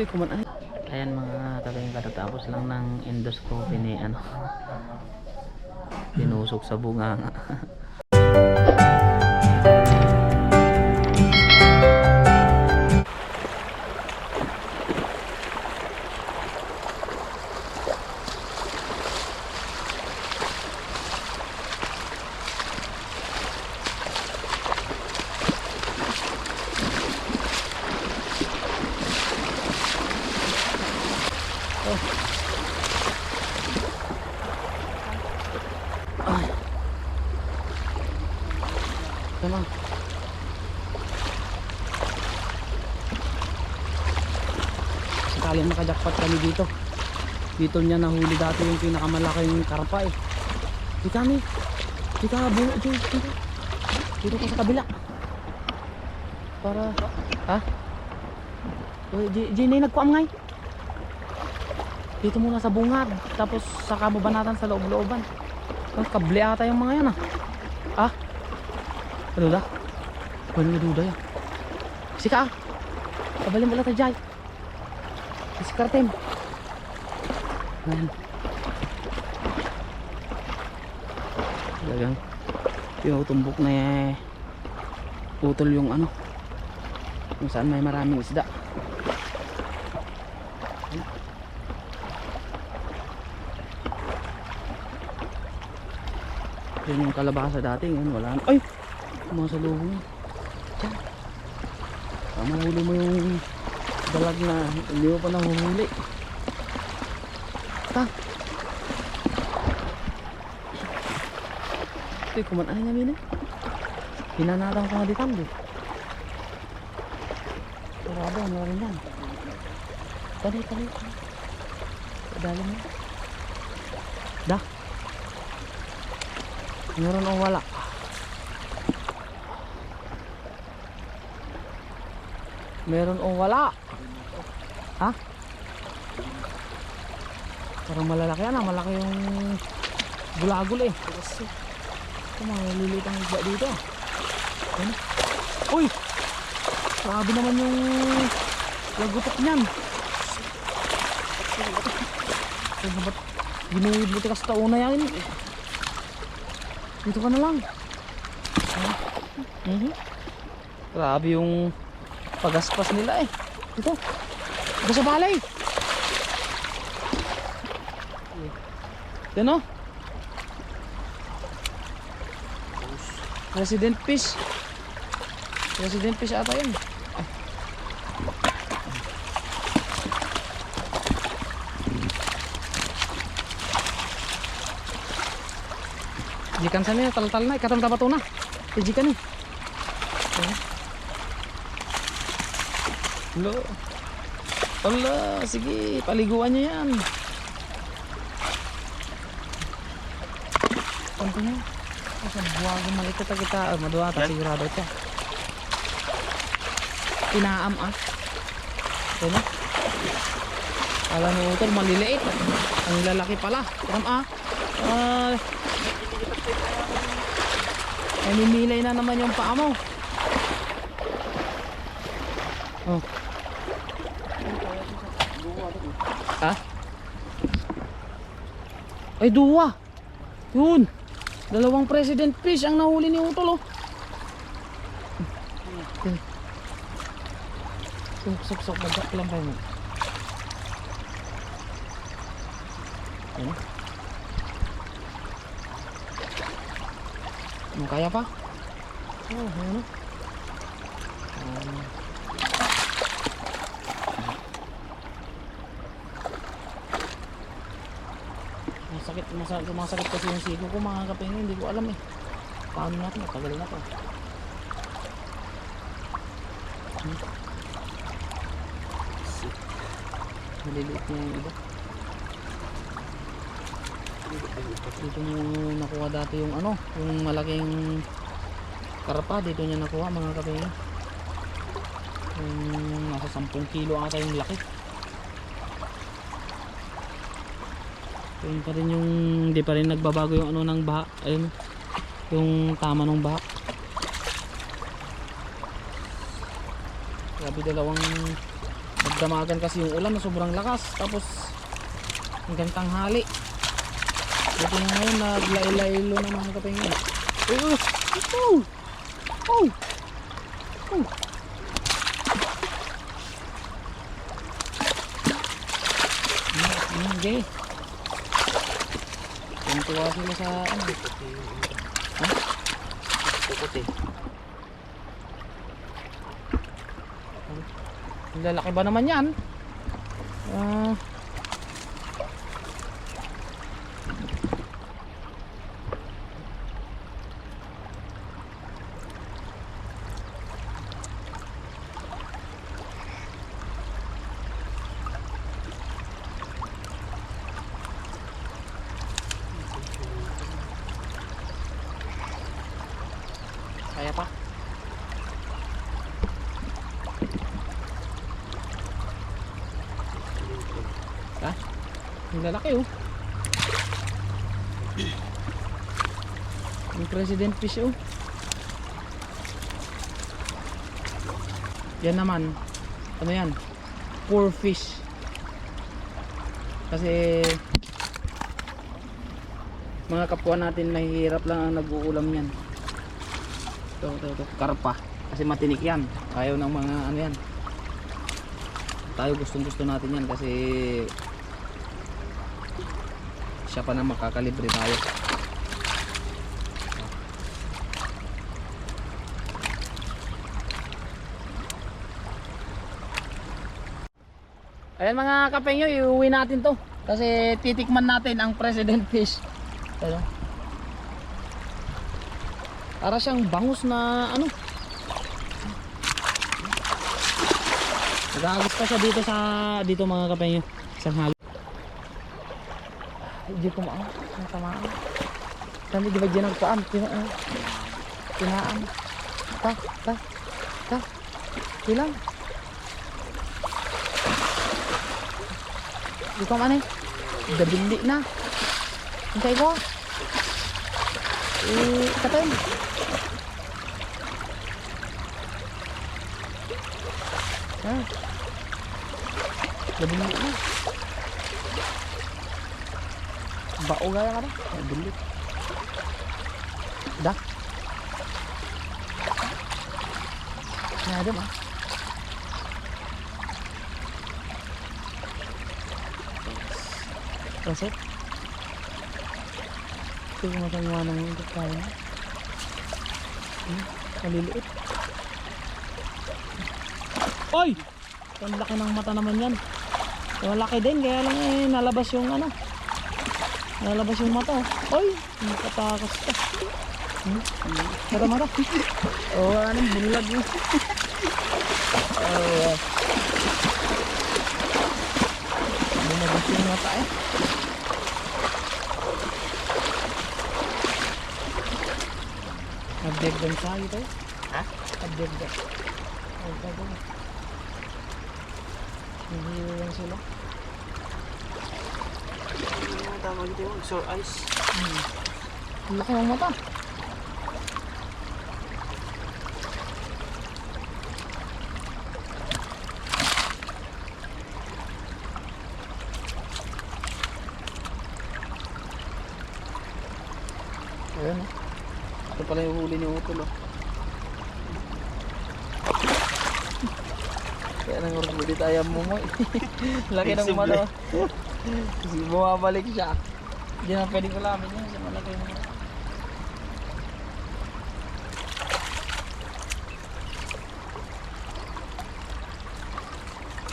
Ito kuman ay. Ayan mga kabing katatapos lang ng endoscopy ni ano. Tinusok sa bunganga. Ay. Tama. Sakali makajakpat kami dito. Dito niya nahuli dati yung pinakamalaking karpa eh. Di kami. Di ka buo dito. Dito. Dito ka sa kabila. Para ha? Uy, Gina, nagkuam ngay. Dito muna sa bungad. Tapos saka mo banatan sa loob-looban. Ang kable ata yung mga yan ah. Ah? Ano da? Ano duda yan? Sika. Kabalin mo lang tayo dyan. Diskartem. Ayan. Talagang tinutumbok na eh. Putol yung ano. Kung saan may maraming isda. Yun yung kalabasa dati, ngayon wala na. Ay! Mga salubong. Diyan. Ah, mahuli mo yung dalag na hindi mo pa nahuhuli. Ta! Ito, kuman ay namin eh. Hinanatang ko nga di tambo. Sarado, ano rin yan. Tali, tali, tali. Dali mo. Da. Meron o wala? Meron o wala? Ha? Parang malalaki yan ah. Malaki yung gulagul eh. Ito mga liliit ang isda dito. Ano? Uy! Grabe naman yung lagutok niyan. Ba't ginubuti ka sa tauna yan? Dito ka na lang. Ah. Mhm. Grabe yung pagaspas nila eh. Dito. Dito sa balay. Yan o. Resident fish. Resident fish ata yan. Jikan sana ya tal-tal na ikatan tapat na. Jikan nih. Lo. Allah, sige, paliguan niyo yan. Ano niya? Sa buwag maliit kita kita, uh, madua ta sigurado ito. Tinaam ah. Ano? Kala mo utol maliliit. Ang lalaki pala. Tram ah. Ah, Namimilay na naman yung paa mo. Oh. Ha? Ay, duwa. Yun. Dalawang president fish ang nahuli ni Utol, oh. Sok, sok, sok. Bagak lang kayo. Ano? Ano kaya pa? Oh, ano? Masakit, masakit, masakit kasi yung siko ko mga kapingin, hindi ko alam eh. Paano na ito? Matagal na to. Hmm. Maliliit na yung iba. Dito mo nakuha dati yung ano, yung malaking karpa. Dito niya nakuha mga kapingin. Yung nasa 10 kilo ata yung laki. Yun pa rin yung hindi pa rin nagbabago yung ano ng baha. Ayun. Yung tama ng baha. Grabe dalawang damagan kasi yung ulan na sobrang lakas. Tapos hanggang tanghali. Ito yung ngayon naglailay-ilo na mga kapingin. Oh! Oh! Oh! Oh! Hindi. Tuntua sila sa ano. Ha? Ang lalaki ba naman yan? Ah. Kaya pa? Ha? Ang lalaki oh. Yung president fish oh. Yan naman. Ano yan? Poor fish. Kasi mga kapwa natin mahihirap lang ang nag-uulam yan. Ito, ito, ito. Karpa. Kasi matinik yan. Ayaw ng mga ano yan. Tayo gustong gusto natin yan kasi siya pa na makakalibre tayo. Ayan mga kapengyo, iuwi natin to. Kasi titikman natin ang president fish. Ano? Para siyang bangus na ano. Nag-aagos pa siya dito sa dito mga kapengyo. Isang halo. Hindi ko maang. Ang tamaan. Kami di ba dyan nagpaan? Tinaan. Tinaan. Ta, ta, ta. Ilang. Di ko man eh. Dabili na. Hintay ko. Eh, katay. Ah. Dabili na. Bao gaya ka na. Dabili. Da. Nadam ah. Kaset. Ito yung masangawa ng ito tayo. Hmm, maliliit. Oy! Ang laki ng mata naman yan. Yung laki din, kaya lang eh, nalabas yung ano. Nalabas yung mata. oh. Oy! Nakatakas ka. Hmm? Mata mata. Oh, wala nang bulag yun. oh, Lumabas yung mata eh. Nagdagdag sa ito. Ha? Nagdagdag. Oh, gagawin. Nahihilo lang sila. Ano tawag dito yung sore eyes? Hmm. Ang laki ng mata. Ayan. Ito pala yung huli ni Utol oh. Nang huli tayo mo mo. Laki ng mano. Kasi bumabalik siya. Hindi na pwedeng ulamin yun kasi malaki mano.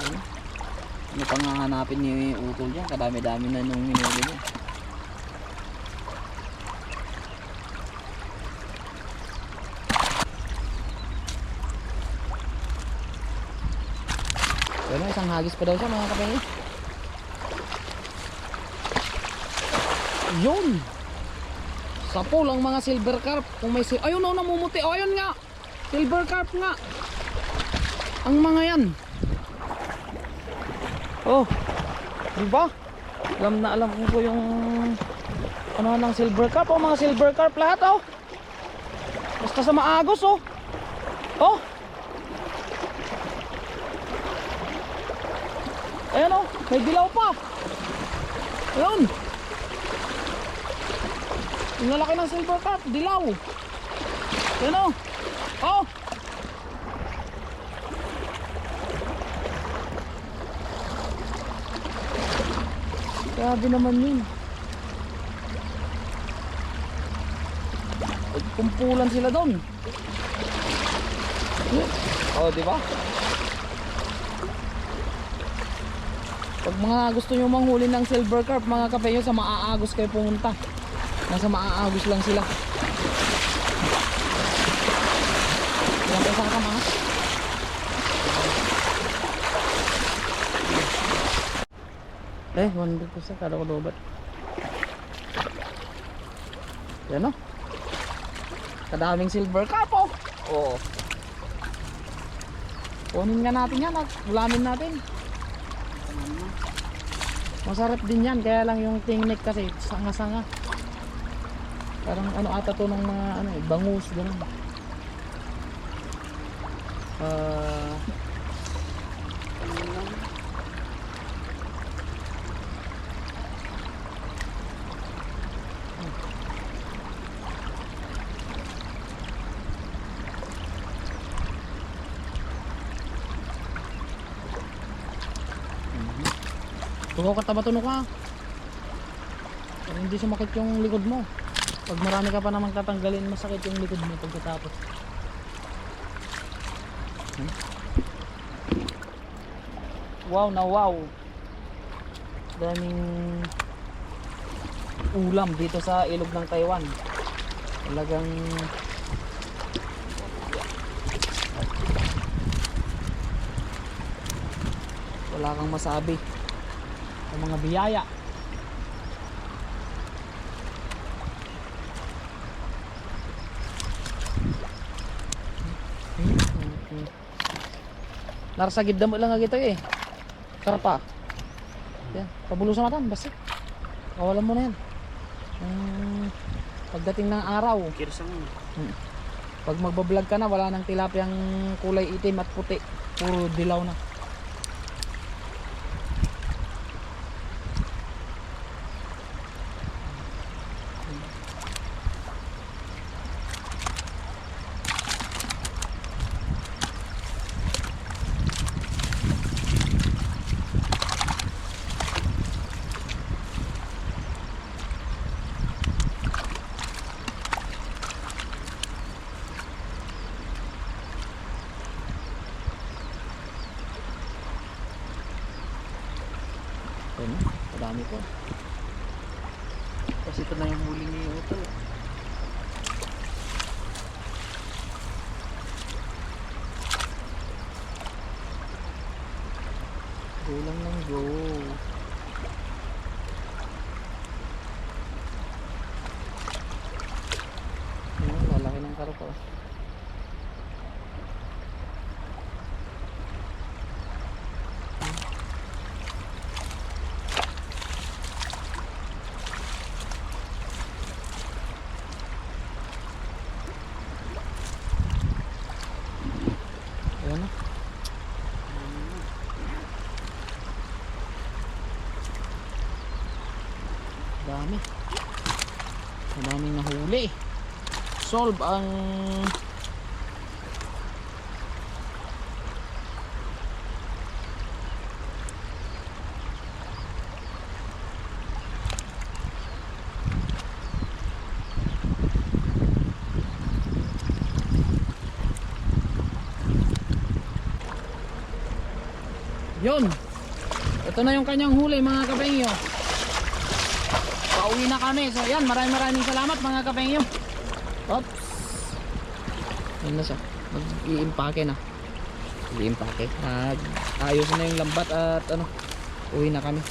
Ano? Ano pang hahanapin ni Utol dyan? Kadami-dami na nung minuli mo. Pero isang hagis pa daw siya mga kapatid. Yun! Sa pool ang mga silver carp. Kung may sil ayun oh, namumuti. Oh, ayun nga. Silver carp nga. Ang mga yan. Oh. Di? Alam na alam ko yung ano ng silver carp. Oh, mga silver carp lahat oh. Basta sa maagos oh. Oh. Ayan o, may dilaw pa. Ayun. Yung lalaki ng silver cup, dilaw. Ayan o. Oh. Grabe naman yun. Kumpulan sila doon. Oh, di ba? Pag mga gusto nyo manghuli ng silver carp, mga kapeyo, sa Maaagos kayo pumunta. Nasa Maaagos lang sila. Ilang pesa ka mga? Eh, 100% kada ko dobat. Yan o. Kadaming silver cup oh. Oo. Kunin nga natin yan at ulamin natin. Masarap din yan, kaya lang yung tingnik kasi sanga-sanga. Parang ano ata to ng mga ano eh, bangus ganun. Ah, Tukaw ka taba tunog ka. Para hindi sumakit yung likod mo. Pag marami ka pa namang tatanggalin, masakit yung likod mo pagkatapos. Hmm? Wow na wow. Daming ulam dito sa ilog ng Taiwan. Talagang wala kang masabi sa mga biyaya. Narsagid damo lang nga kita eh. Karpa. Yan, pabulo sa matan, basta. Kawalan mo na yan. Mm, pagdating ng araw, Kirsang. pag magbablog ka na, wala nang tilapiyang kulay itim at puti. Puro dilaw na. Ayun na, madami po. Kasi ito na yung huli ni Utol. Go lang lang go. Ayun, lalaki ng karpa. oh. Ayun na. Dami. Madaming nahuli. Solve ang Yun. Ito na yung kanyang huli mga kapengyo. Pauwi na kami. So yan, maraming maraming salamat mga kapengyo. Oops. Yan na siya. Mag-i-impake na. I-impake. Nag-ayos na yung lambat at ano, uwi na kami.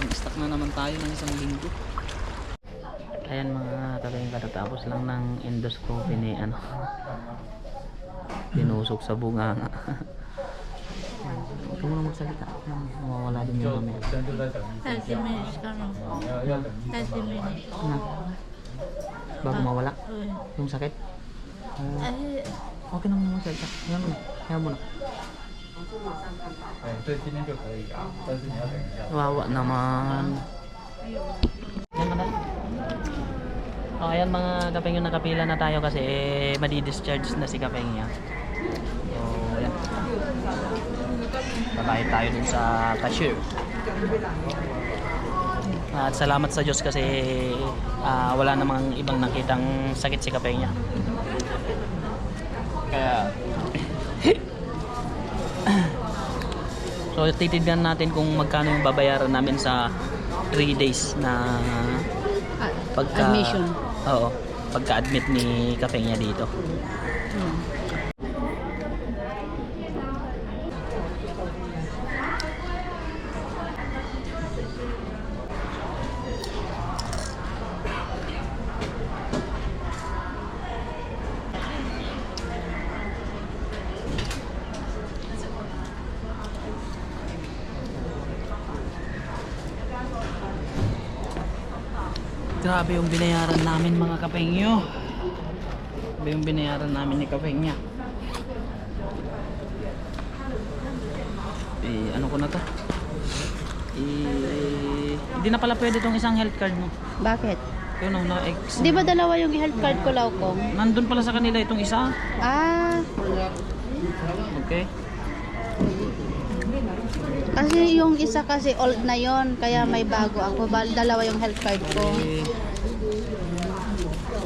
Ang-stack na naman tayo ng isang linggo. Ayan mga kapengyo, katatapos lang ng endoscopy ni ano. Tinusok sa bunganga. Huwag ka muna magsalita. Mawawala din yung mamaya. 30 minutes ka no? 30 minutes. Na, bago ah, mawala? Yung sakit? Ay, ah, okay naman mo salita. Yan mo na. Kaya mo na. Wawa naman. Yan na. Oh, ayan mga kapeng yung nakapila na tayo kasi eh, madi-discharge na si kapeng niya. So, ayan. Babayad tayo dun sa cashier. At salamat sa Diyos kasi ah, wala namang ibang nakitang sakit si kapeng niya. Kaya So titignan natin kung magkano yung babayaran namin sa 3 days na pagka admission. Oo, pagka-admit ni Kapeng niya dito. Grabe yung binayaran namin mga kapengyo. Grabe yung binayaran namin ni kapengya. Eh, ano ko na to? Eh, hindi na pala pwede tong isang health card mo. Bakit? Yun oh, na ex. Di ba dalawa yung health card ko, Laukong? Nandun pala sa kanila itong isa. Ah, Okay. Kasi yung isa kasi old na yon kaya may bago ako. Bal dalawa yung health card ko.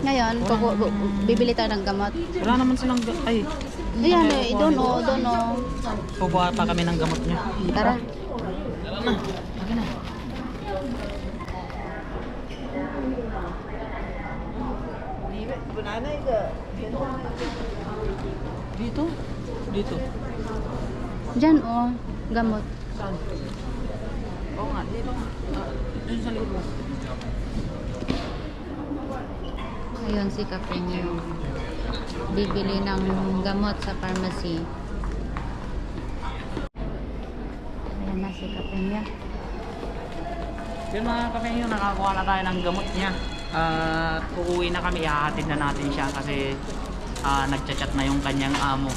Ngayon, kuku- bibili tayo ng gamot. wala naman silang ga- ay, Ayan eh, doon o, doon o. kukuha pa kami ng gamot niya. Tara. Tara na. Lagi na. Dito? Dito. Diyan o, gamot. Saan? Oo nga, dito. Ah, dun sa likod mo. Ayun si Kapinyo. Bibili ng gamot sa pharmacy. Ayan na si Kapinyo. Yun mga kapengyo, nakakuha na tayo ng gamot niya. At uuwi na kami, ihahatid na natin siya kasi ah, nagchat-chat na yung kanyang amo.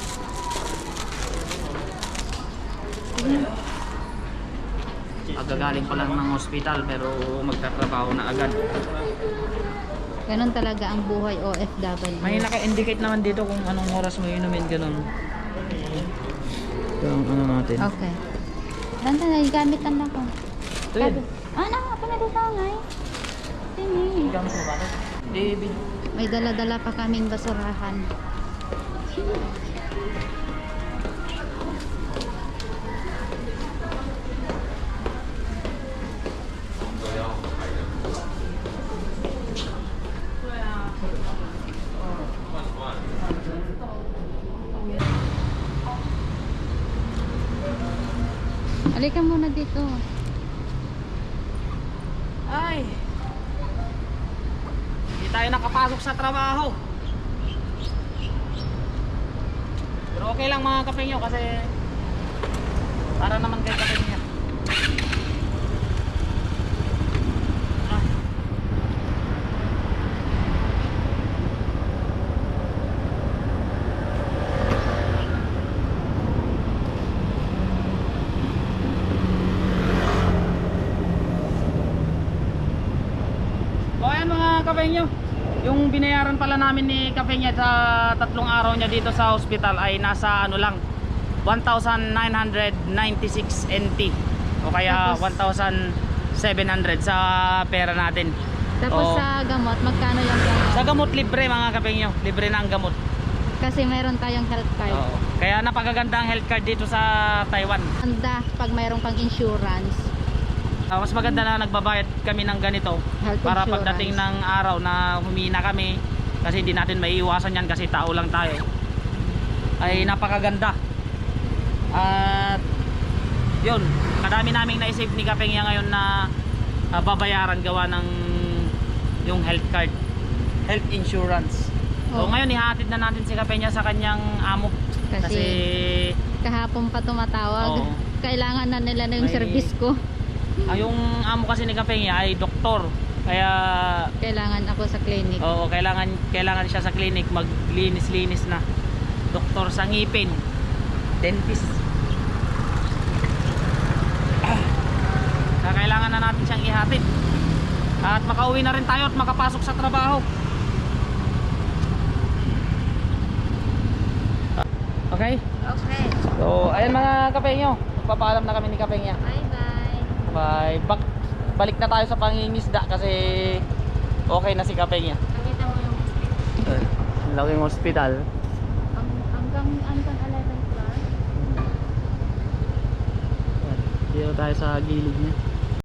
Agagaling pa lang ng hospital pero magtatrabaho na agad. Ganon talaga ang buhay OFW. May naka-indicate naman dito kung anong oras mo inumin, ganun. Ito ang ano natin. Okay. Tanda na, gamitan na ko. Ito yun. Ah, na, ako na dito ngay. Tini. Gamit mo ba? David. May dala-dala pa kaming basurahan. Halika muna dito. Ay! Hindi tayo nakapasok sa trabaho. Pero okay lang mga kapengyo kasi para naman kay kapengyo. Ah. O mga kapengyo, yung binayaran pala namin ni Kapengya sa tatlong araw niya dito sa hospital ay nasa ano lang 1,996 NT o kaya Tapos- 1,700 sa pera natin. Tapos Oo. sa gamot, magkano yung gamot? Sa gamot libre mga kapengyo, libre na ang gamot. Kasi meron tayong health card. Oo. Kaya napakaganda ang health card dito sa Taiwan. Anda pag mayroong pang insurance. Ah, mas maganda na nagbabayad kami ng ganito Health para insurance. pagdating ng araw na humina kami kasi hindi natin maiiwasan yan kasi tao lang tayo ay napakaganda at yun kadami naming naisip ni Kapengya ngayon na ah, babayaran gawa ng yung health card health insurance so Oo. ngayon ihatid na natin si Kapengya sa kanyang amo Kasi- kasi Kahapon pa tumatawag. Oo. Kailangan na nila na yung May- service ko. Ah, yung amo kasi ni Kapeng ay doktor. Kaya Kailangan ako sa clinic. oo, kailangan kailangan siya sa clinic maglinis-linis na. Doktor sa ngipin. Dentist. Kaya kailangan na natin siyang ihatid. At makauwi na rin tayo at makapasok sa trabaho. Okay? Okay. So, ayan mga kapengyo. Papaalam na kami ni Kapengya. Bye-bye. Bye. Bak balik na tayo sa pangingisda kasi okay na si Kapengya. Nakita mo yung hospital. Laking hospital. Hanggang, hanggang 11 floor. Dito tayo sa gilid niya.